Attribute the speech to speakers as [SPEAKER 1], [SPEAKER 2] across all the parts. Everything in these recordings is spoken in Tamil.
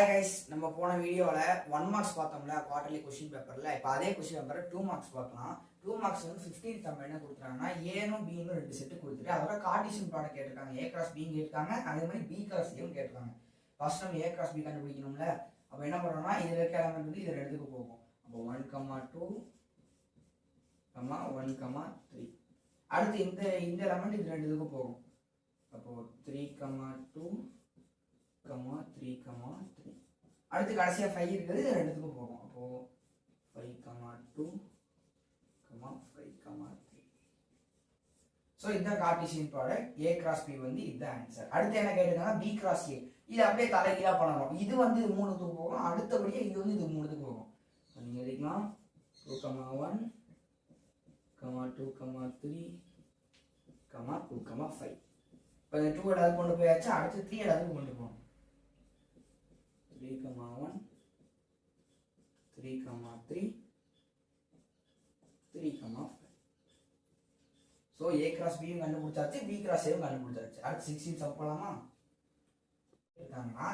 [SPEAKER 1] ஹாய் கைஸ் நம்ம போன வீடியோவில் ஒன் மார்க்ஸ் பார்த்தோம்ல குவார்டர்லி கொஸ்டின் பேப்பரில் இப்போ அதே கொஸ்டின் பேப்பரை டூ மார்க்ஸ் பார்க்கலாம். டூ மார்க்ஸ் வந்து ஃபிஃப்டீன் தமிழ் என்ன கொடுத்துருக்காங்கன்னா ஏனும் பீனும் ரெண்டு செட்டு கொடுத்துட்டு அதோட கார்டிஷன் ப்ராடக்ட் கேட்டிருக்காங்க. ஏ கிராஸ் பீங் கேட்டிருக்காங்க. அதே மாதிரி பி கிராஸ் ஏவும் கேட்டிருக்காங்க. ஃபர்ஸ்ட் நம்ம ஏ கிராஸ் பி கண்டுபிடிக்கணும்ல. அப்போ என்ன பண்ணுறோம்னா இதில் இருக்க எலமெண்ட் வந்து இதில் எடுத்துக்க போகும். அப்போ one comma two comma one comma three அடுத்து இந்த இந்த எலமெண்ட் இது ரெண்டு இதுக்கு போகும். அப்போது three comma two comma three comma three அடுத்து கடைசியாக ஃபைவ் இருக்குது ரெண்டுத்துக்கும் போகும். அப்போது five comma two comma five comma three so இதுதான் cartesian product A cross B வந்து இதுதான் ஆன்சர் அடுத்து என்ன கேட்டிருக்காங்கன்னா பி கிராஸ் ஏ இது அப்படியே தலைகீழாக பண்ணணும் இது வந்து இது மூணுத்துக்கு போகும். அடுத்தபடியே இது வந்து இது மூணுத்துக்கு போகும். நீங்கள் எழுதிக்கலாம். Two comma one comma two comma three comma two comma five இப்போ இந்த டூ ஏதாவது கொண்டு போயாச்சு. அடுத்து த்ரீ ஏதாவது கொண்டு போகணும். Three comma one three comma three three comma so A cross பியும் கண்டுபிடிச்சாச்சு பி கிராஸ் ஏவும் கண்டுபிடிச்சாச்சு. அடுத்து சிக்ஸ்டீன் சப் போலாமா இருக்காங்கன்னா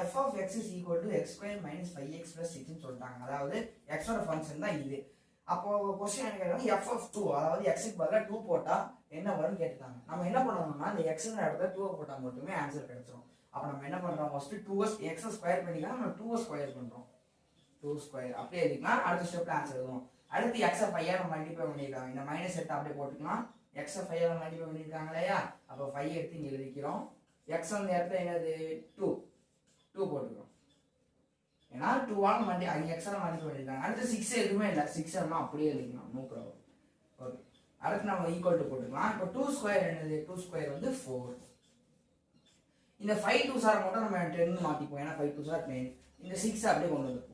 [SPEAKER 1] f of x is equal to x square minus five x plus சிக்ஸ்னு சொல்லிட்டாங்க. அதாவது எக்ஸோட ஃபங்க்ஷன் தான் இது. அப்போ கொஸ்டின் என்ன கேட்டாங்க எஃப் டூ அதாவது எக்ஸுக்கு பதிலாக டூ போட்டால் என்ன வரும்னு கேட்டுட்டாங்க. நம்ம என்ன பண்ணணும்னா இந்த எக்ஸுங்கிற இடத்துல டூ போட்டால் மட்டுமே ஆன்சர் கிடைச்சிரும். அப்போ நம்ம என்ன பண்ணுறோம் ஃபஸ்ட்டு டூ எஸ் எக்ஸை ஸ்கொயர் பண்ணிக்கலாம். நம்ம டூ ஸ்கொயர் பண்ணுறோம் டூ ஸ்கொயர் அப்படியே எழுதிக்கலாம். அடுத்த ஸ்டெப்பில் ஆன்சர் எழுதுவோம். அடுத்து எக்ஸை ஃபைவ் மல்டிப்ளை பண்ணிக்கலாம் இந்த மைனஸ் எடுத்து அப்படியே போட்டுக்கலாம். எக்ஸை ஃபைவ் மல்டிப்ளை பண்ணியிருக்காங்க இல்லையா? அப்போ ஃபைவ் எடுத்து இங்கே எழுதிக்கிறோம். எக்ஸ் அந்த இடத்துல என்னது? டூ டூ போட்டுக்கிறோம். ஏன்னா டூ வாங்க மாட்டேன் அங்கே எக்ஸ்ட்ரா மல்டிப்ளை பண்ணியிருக்காங்க அடுத்து சிக்ஸ் எதுவுமே இல்லை. சிக்ஸ் எல்லாம் அப்படியே எழுதிக்கலாம் நோ ப்ராப்ளம் ஓகே அடுத்து நம்ம ஈக்குவல் டு போட்டுக்கலாம். இப்போ டூ ஸ்கொயர் என்னது? டூ ஸ்கொயர் வந்து ஃபோர் இந்த ஃபைவ் டூ சார் மட்டும் நம்ம டென் மாற்றிப்போம் ஏன்னா ஃபைவ் டூ சார் டென் இந்த சிக்ஸ் அப்படியே கொண்டு வந்துருப்போம்.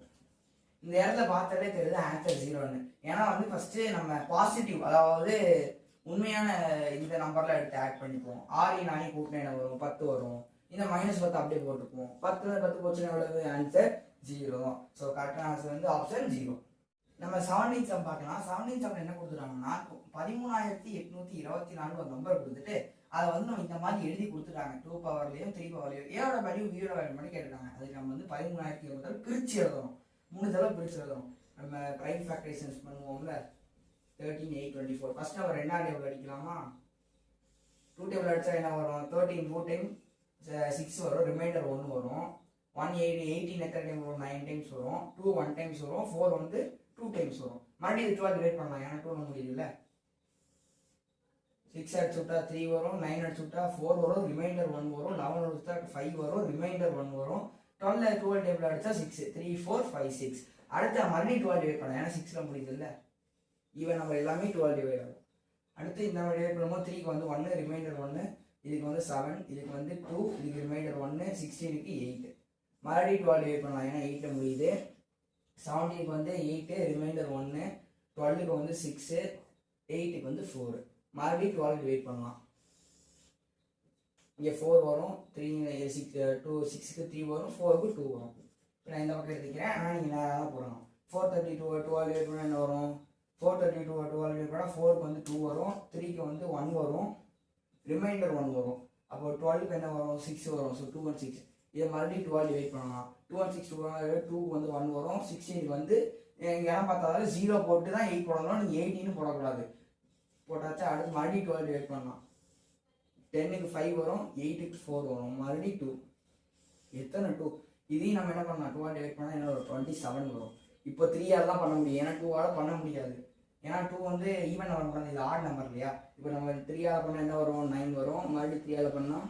[SPEAKER 1] இந்த இடத்துல பார்த்தாலே தெரியுது ஆன்சர் ஜீரோன்னு ஏன்னா வந்து ஃபர்ஸ்ட் நம்ம பாசிட்டிவ் அதாவது உண்மையான இந்த நம்பர்ல எடுத்து ஆட் பண்ணிப்போம். ஆறு நானே கூட்டினா என்ன வரும்? பத்து வரும். இந்த மைனஸ் பத்து அப்படியே போட்டுப்போம் பத்து பத்து போச்சுன்னா எவ்வளவு? ஆன்சர் ஜீரோ ஸோ கரெக்டான ஆன்சர் வந்து ஆப்ஷன் ஜீரோ நம்ம செவன்டீன் சம் பார்க்கலாம். செவன்டீன் சம்ல என்ன கொடுத்துட்டாங்கன்னா பதிமூணாயிரத்தி எட்நூத்தி இருபத்தி நாலு ஒரு நம்பர் கொடுத்துட்டு அதை வந்து நம்ம இந்த மாதிரி எழுதி கொடுத்துட்டாங்க. டூ பவர்லையும் த்ரீ பவர்லையும் ஏழோட வேல்யூ வீரோட வேல்யூ மட்டும் அதுக்கு நம்ம வந்து பதிமூணாயிரத்தி இருபது பிரிச்சு எழுதணும். மூணு தடவை பிரிச்சு எழுதணும். நம்ம பிரைம் ஃபேக்டரைசேஷன் பண்ணுவோம்ல. Thirteen eight twenty four first அவர் என்ன டேபிள் அடிக்கலாமா? டூ டேபிள் அடிச்சா என்ன வரும்? தேர்ட்டீன் டூ டைம் சிக்ஸ் வரும் ரிமைண்டர் ஒன்று வரும். ஒன் எயிட் எயிட்டீன் எத்தனை டைம் வரும்? நைன் டைம்ஸ் வரும். டூ ஒன் டைம்ஸ் வரும். ஃபோர் வந்து டூ டைம்ஸ் வரும். மறுபடியும் டுவெல் டிவைட் பண்ணலாம். ஏன்னா டூ முடியுதுல்ல சிக்ஸ் அடிச்சு விட்டா த்ரீ வரும். நைன் அடிச்சு விட்டா ஃபோர் வரும். ரிமைண்டர் ஒன் வரும். லெவன் அடிச்சா ஃபைவ் வரும். ரிமைண்டர் ஒன் வரும். டுவெல் டுவெல் டேபிள் அடிச்சா six three four five six அடுத்த மறுபடியும் டுவெல் டிவைட் பண்ணலாம். ஏன்னா சிக்ஸில் முடியுதுல்ல. ஈவன் நம்ம எல்லாமே டுவெல் டிவைட் ஆகும். அடுத்து இந்த மாதிரி டிவைட் பண்ணும்போது த்ரீக்கு வந்து ஒன்று ரிமைண்டர் ஒன்று இதுக்கு வந்து செவன் இதுக்கு வந்து டூ இதுக்கு ரிமைண்டர் ஒன்று சிக்ஸ்டீனுக்கு எயிட் மறுபடியும் டுவெல் டிவைட் பண்ணலாம் ஏன்னா எயிட்டில் முடியுது. செவன்டீனுக்கு வந்து எயிட்டு ரிமைண்டர் ஒன்று டுவெல்லுக்கு வந்து சிக்ஸு எயிட்டுக்கு வந்து ஃபோர் மறுபடியும் டுவெல் டிவைட் பண்ணலாம். இங்கே ஃபோர் வரும் த்ரீ சிக்ஸ் டூ சிக்ஸுக்கு த்ரீ வரும் ஃபோருக்கு டூ வரும். இப்போ நான் இந்த பக்கம் எடுத்துக்கிறேன் ஆனால் நீங்கள் நேராக தான் போடணும். Four thirty two twelve divide பண்ணால் என்ன வரும்? Four thirty two twelve divide பண்ணால் ஃபோருக்கு வந்து டூ வரும் த்ரீக்கு வந்து ஒன் வரும். ரிமைண்டர் ஒன் வரும். அப்போ டுவெல்க்கு என்ன வரும்? சிக்ஸ் வரும். ஸோ டூ ஒன் சிக்ஸ் இதை மறுபடியும் டுவெல் டிவைட் பண்ணலாம். டூ ஒன் சிக்ஸ் டூ வந்து ஒன் வரும். சிக்ஸ்டீன் வந்து இங்கே இடம் பார்த்தாலும் ஜீரோ போட்டு தான் எயிட் போடணும். நீங்கள் எயிட்டின்னு போடக்கூடாது. போட்டாச்சா அடுத்து மறுபடியும் டுவெல் டிவைட் பண்ணலாம். டென்னுக்கு ஃபைவ் வரும். எயிட்டுக்கு ஃபோர் வரும். மறுபடியும் டூ எத்தனை டூ இதையும் நம்ம என்ன பண்ணலாம்? டூவால் டிவைட் பண்ணால் என்ன ஒரு டுவெண்ட்டி செவன் வரும். இப்போ த்ரீயால் தான் பண்ண முடியும். ஏன்னா டூவால் பண்ண முடியாது. ஏன்னா டூ வந்து ஈவன் நம்பர் பண்ணது இது ஆட் நம்பர் இல்லையா? இப்போ நம்ம த்ரீயால் பண்ணால் என்ன வரும்? நைன் வரும். மறுபடியும் த்ரீயால் பண்ணால்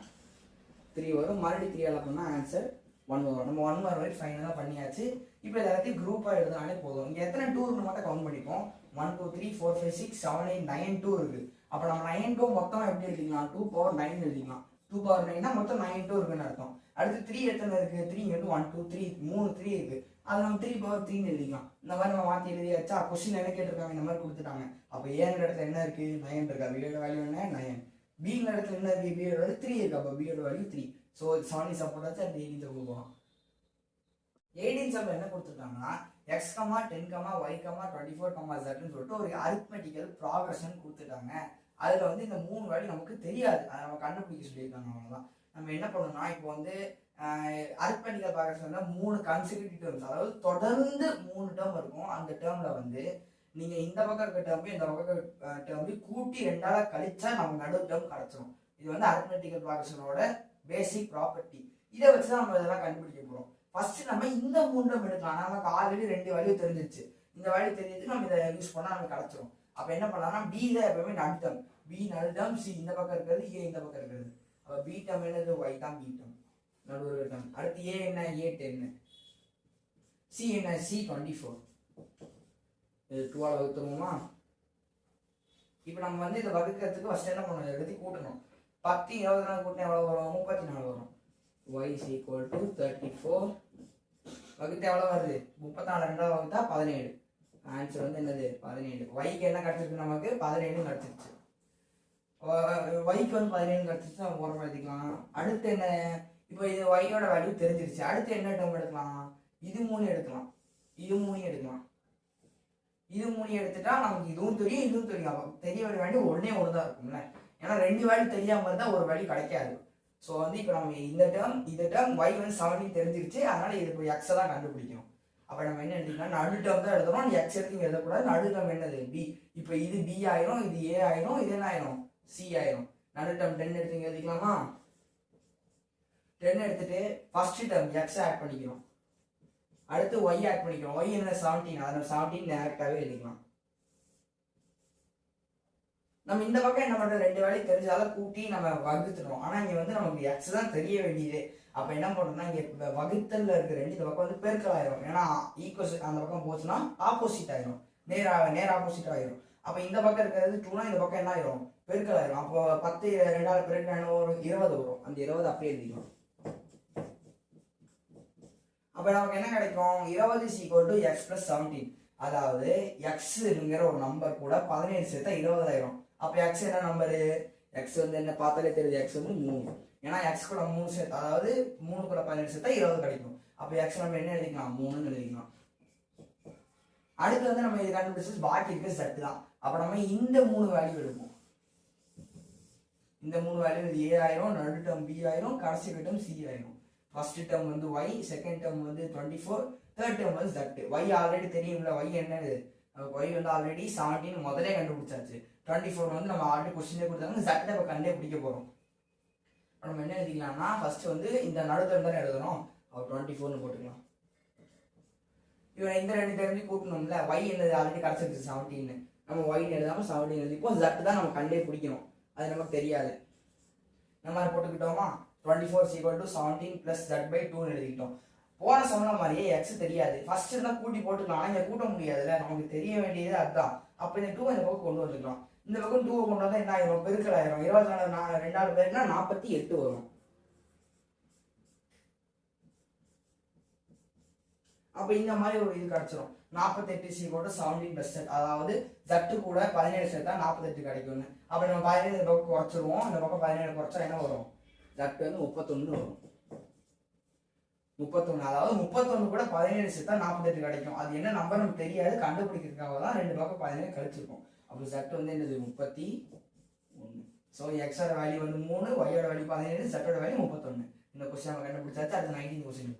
[SPEAKER 1] த்ரீ வரும். மறுபடியும் த்ரீயால் பண்ணால் ஆன்சர் ஒன் வரும். நம்ம ஒன் வர வரைக்கும் ஃபைனலாக பண்ணியாச்சு. இப்போ எல்லாத்தையும் குரூப்பாக எழுதினாலே போதும். இங்கே எத்தனை டூ இருக்குன்னு மட்டும் கவுண்ட் பண்ணிப்போம். One two three four five six seven eight nine two இருக்குது அப்போ நம்ம நைன் டூ மொத்தம் எப்படி எழுதிக்கலாம்? டூ பவர் நைன் எழுதிக்கலாம். டூ பவர் நைன்னா மொத்தம் நைன் டூ இருக்குன்னு அர்த்தம். அடுத்து த்ரீ எத்தனை இருக்குது த்ரீ வந்து ஒன் டூ த்ரீ மூணு த்ரீ இருக்குது அதை நம்ம த்ரீ பவர் த்ரீன்னு எழுதிக்கலாம். இந்த மாதிரி நம்ம மாற்றி எழுதியாச்சா கொஸ்டின் என்ன கேட்டிருக்காங்க? இந்த மாதிரி கொடுத்துட்டாங்க. அப்போ ஏங்கிற இடத்துல என்ன இருக்குது நயன் இருக்கா? பியோட வேல்யூ என்ன? நயன். பிங்கிற இடத்துல என்ன இருக்குது பியோட வேல்யூ த்ரீ இருக்கு? அப்போ பியோட வேல்யூ த்ரீ ஸோ செவன்டி சப்போர்ட்டாச்சு அந்த எயிட்டின் சப்போர்ட் போகும் எயிட்டின் சப்போர்ட் என்ன கொடுத்துருக்காங்கன்னா x comma ten comma y comma twenty four comma ஜெட்னு சொல்லிட்டு ஒரு அரித்மெட்டிக்கல் ப்ராக்ரஷன் கொடுத்துட்டாங்க. அதில் வந்து இந்த மூணு வேல்யூ நமக்கு தெரியாது. அதை நம்ம கண்டுபிடிக்க சொல்லியிருக்காங்க அவ்வளோதான் நம்ம என்ன பண்ணணும்னா இப்போ வந்து அர்ப்பணிகள் பார்க்க சொன்னால் மூணு கன்சிக்யூட்டிவ் டேர்ம்ஸ் அதாவது தொடர்ந்து மூணு டேர்ம் இருக்கும். அந்த டேர்மில் வந்து நீங்கள் இந்த பக்கம் இருக்க டேர்ம் இந்த பக்கம் இருக்க டேர்ம் கூட்டி ரெண்டால கழிச்சா நமக்கு நடு டேர்ம் கிடச்சிரும். இது வந்து அர்த்மெட்டிக்கல் ப்ராக்ரஷனோட பேசிக் ப்ராப்பர்ட்டி இதை வச்சு தான் நம்ம இதெல்லாம் கண்டுபிடிக்க போகிறோம் ஃபர்ஸ்ட் நம்ம இந்த மூணு டேர்ம் எடுக்கலாம். நமக்கு ஆல்ரெடி ரெண்டு வழியும் தெரிஞ்சிருச்சு. இந்த வழி தெரிஞ்சதுக்கு நம்ம இதை யூஸ் பண்ணால் நமக்கு கிடச்சிரும். அப்போ என்ன பண்ணலாம்னா பி தான் எப்பவுமே நடு டேர்ம் பி நடு டேர்ம் சி இந்த பக்கம் இருக்கிறது ஏ இந்த பக்கம் இருக்கிறது. அப்போ பி டேர்ம் என்னது ஒய் தான் பி டம் நடுவர் டேர்ம் அடுத்து ஏ என்ன? ஏ டென்னு சி என்ன? சி டுவெண்ட்டி ஃபோர் இது டூவால் வகுத்துருவோமா? இப்போ நம்ம வந்து இதை வகுக்கிறதுக்கு ஃபஸ்ட் என்ன பண்ணணும்? எடுத்து கூட்டணும். பத்து இருபது நாள் கூட்டினா எவ்வளோ வரும்? முப்பத்தி நாலு வரும். Y is equal to thirty four வகுத்து எவ்வளோ வருது? முப்பத்தாலு ரெண்டாவது வகுத்தா பதினேழு. ஆன்சர் வந்து என்னது? பதினேழு. ஒய்க்கு என்ன கிடச்சிருக்கு நமக்கு? பதினேழு கிடச்சிருச்சு. ஒய்க்கு வந்து பதினேழு கிடச்சிருச்சு நம்ம ஓரம் எழுதிக்கலாம் அடுத்து என்ன? இப்போ இது ஒய்யோட வேல்யூ தெரிஞ்சிருச்சு. அடுத்து என்ன டேர்ம் எடுக்கலாம்? இது மூணு எடுக்கலாம். இது மூணு எடுக்கலாம். இது மூணு எடுத்துட்டா நமக்கு இதுவும் தெரியும் இதுவும் தெரியும். அப்போ தெரிய வேண்டிய ஒன்றே ஒன்று தான் இருக்கும்ல. ஏன்னா ரெண்டு வேல்யூ தெரியாமல் இருந்தால் ஒரு வேல்யூ கிடைக்காது. ஸோ வந்து இப்போ நம்ம இந்த டேர்ம் இந்த டேர்ம் ஒய் வந்து செவன்டீன் தெரிஞ்சிருச்சு. அதனால இது இப்போ எக்ஸை தான் கண்டுபிடிக்கணும். அப்போ நம்ம என்ன எழுதிக்கலாம்? நடு டேர்ம் தான் எழுதணும். எக்ஸ் எடுத்து எழுதக்கூடாது. நடு டேர்ம் என்னது? பி இப்போ இது பி ஆயிரும் இது ஏ ஆயிரும் இது என்ன ஆயிரும்? சி ஆயிரும். நடு டேர்ம் டென் எடுத்தீங்க எழுதிக்கலாமா? டென் எடுத்துட்டு ஃபர்ஸ்ட் டேர்ம் எக்ஸ் ஆட் பண்ணிக்கிறோம். அடுத்து ஒய் ஆட் பண்ணிக்கிறோம். ஒய் என்ன செவன்டீன் அதில் செவன்டீன் டேரக்டாகவே எழுதிக்கலாம். நம்ம இந்த பக்கம் என்ன பண்றோம் ரெண்டு வேலையும் தெரிஞ்சால கூட்டி நம்ம வகுத்துறோம் ஆனால் இங்கே வந்து நமக்கு எக்ஸ் தான் தெரிய வேண்டியது. அப்போ என்ன பண்ணுறோம்னா இங்கே வகுத்தலில் இருக்கிற ரெண்டு இந்த பக்கம் வந்து பெருக்கல் ஆயிரும். ஏன்னா ஈக்குவல் அந்த பக்கம் போச்சுன்னா ஆப்போசிட் ஆயிரும். நேராக நேர் ஆப்போசிட் ஆயிரும். அப்போ இந்த பக்கம் இருக்கிறது டூனா இந்த பக்கம் என்ன ஆயிரும்? பெருக்கல் ஆயிரும். அப்போ பத்து ரெண்டாவது ரெண்டு என்ன வரும் இருபது வரும். அந்த இருபது அப்படியே எழுதிக்கலாம் அப்போ நமக்கு என்ன கிடைக்கும்? இருபது equal to x plus seventeen அதாவது எக்ஸுங்கிற ஒரு நம்பர் கூட பதினேழு சேர்த்தா இருபதாயிரம் அப்போ எக்ஸ் என்ன நம்பரு எக்ஸ் வந்து என்ன பார்த்தாலே தெரியுது. எக்ஸ் வந்து மூணு. ஏன்னா எக்ஸ் கூட மூணு சேர்த்து அதாவது மூணு கூட பதினேழு சேர்த்தா இருபது கிடைக்கும். அப்போ எக்ஸ் நம்ம என்ன எழுதிக்கலாம்? மூணுன்னு எழுதிக்கலாம். அடுத்து வந்து நம்ம இது கண்டுபிடிச்சது பாக்கி இருக்க செட் தான் அப்போ நம்ம இந்த மூணு வேல்யூ எடுப்போம். இந்த மூணு வேல்யூ இது ஏ ஆயிரும் நடு டேர்ம் பி ஆயிரும் கடைசி டேர்ம் சி ஆயிரும். ஃபர்ஸ்ட் டேர்ம் வந்து ஒய் செகண்ட் டேர்ம் வந்து டுவெண்ட்டி ஃபோர் தேர்ட் டேர்ம் வந்து ஜட் ஒய் ஆல்ரெடி தெரியும்ல ஒய் என்னது? ஒய் வந்து ஆல்ரெடி செவன்டீன் முதலே கண்டுபிடிச்சாச்சு. டுவெண்ட்டி ஃபோர் வந்து நம்ம ஆல்ரெடி கொஸ்டினே கொடுத்தாங்க ஜட்டை இப்போ கண்டே பிடிக்க போகிறோம் நம்ம என்ன எழுதிக்கலாம்னா ஃபர்ஸ்ட் வந்து இந்த நடுத்தரம் தானே எழுதணும்? அவர் டுவெண்ட்டி ஃபோர்னு போட்டுக்கலாம். இவன் இந்த ரெண்டு தெரிஞ்சு கூட்டணும்ல? ஒய் என்னது? ஆல்ரெடி கிடச்சிருச்சு செவன்டீன் நம்ம ஒய்னு எழுதாமல் செவன்டீன் எழுதிப்போம் ஜட்டு தான் நம்ம கண்டே பிடிக்கணும். அது நமக்கு தெரியாது. இந்த மாதிரி போட்டுக்கிட்டோமா? Twenty four equal to seventeen plus z by டூன்னு எழுதிக்கிட்டோம். போன சொன்ன மாதிரியே எக்ஸ் தெரியாது. ஃபர்ஸ்ட் இருந்தால் கூட்டி போட்டுக்கலாம். ஆனால் இங்கே கூட்ட முடியாதுல்ல. நமக்கு தெரிய வேண்டியது அதுதான். அப்போ இந்த டூ இந்த பக்கம் கொண்டு வந்துக்கலாம். இந்த பக்கம் டூவை கொண்டு வந்தால் என்ன ஆயிரும்? பெருக்கல் ஆயிரும். இருபத்தி நாலு நா- ரெண்டாவது பேருக்குனா நாற்பத்தி எட்டு வரும். அப்போ இந்த மாதிரி ஒரு இது கிடச்சிரும். நாற்பத்தெட்டு சி போட்டு செவன்டீன் பெர்சென்ட் அதாவது ஜட்டு கூட பதினேழு சேர்த்தா நாற்பத்தெட்டு கிடைக்கும்னு. அப்போ நம்ம பதினேழு இந்த பக்கம் குறைச்சிருவோம். இந்த பக்கம் பதினேழு குறைச்சா என்ன வரும்? ஜட்டு வந்து முப்பத்தொன்று வரும். முப்பத்தொன்று அதாவது முப்பத்தொன்று கூட பதினேழு சேர்த்தா நாற்பத்தெட்டு கிடைக்கும். அது என்ன நம்பர் நமக்கு தெரியாது. கண்டுபிடிக்கிறதுக்காக தான் ரெண்டு பக்கம் பதினேழு கழிச்சிருக்கோம். அப்போ ஜட்டு வந்து என்னது? முப்பத்தி ஒன்று ஸோ எக்ஸோட வேல்யூ வந்து மூணு ஒய்யோட வேல்யூ பதினேழு ஜட்டோட வேல்யூ முப்பத்தொன்று இந்த கொஸ்டின் நம்ம கண்டுபிடிச்சாச்சு. அது நைன்டீன் கொஸ்டின்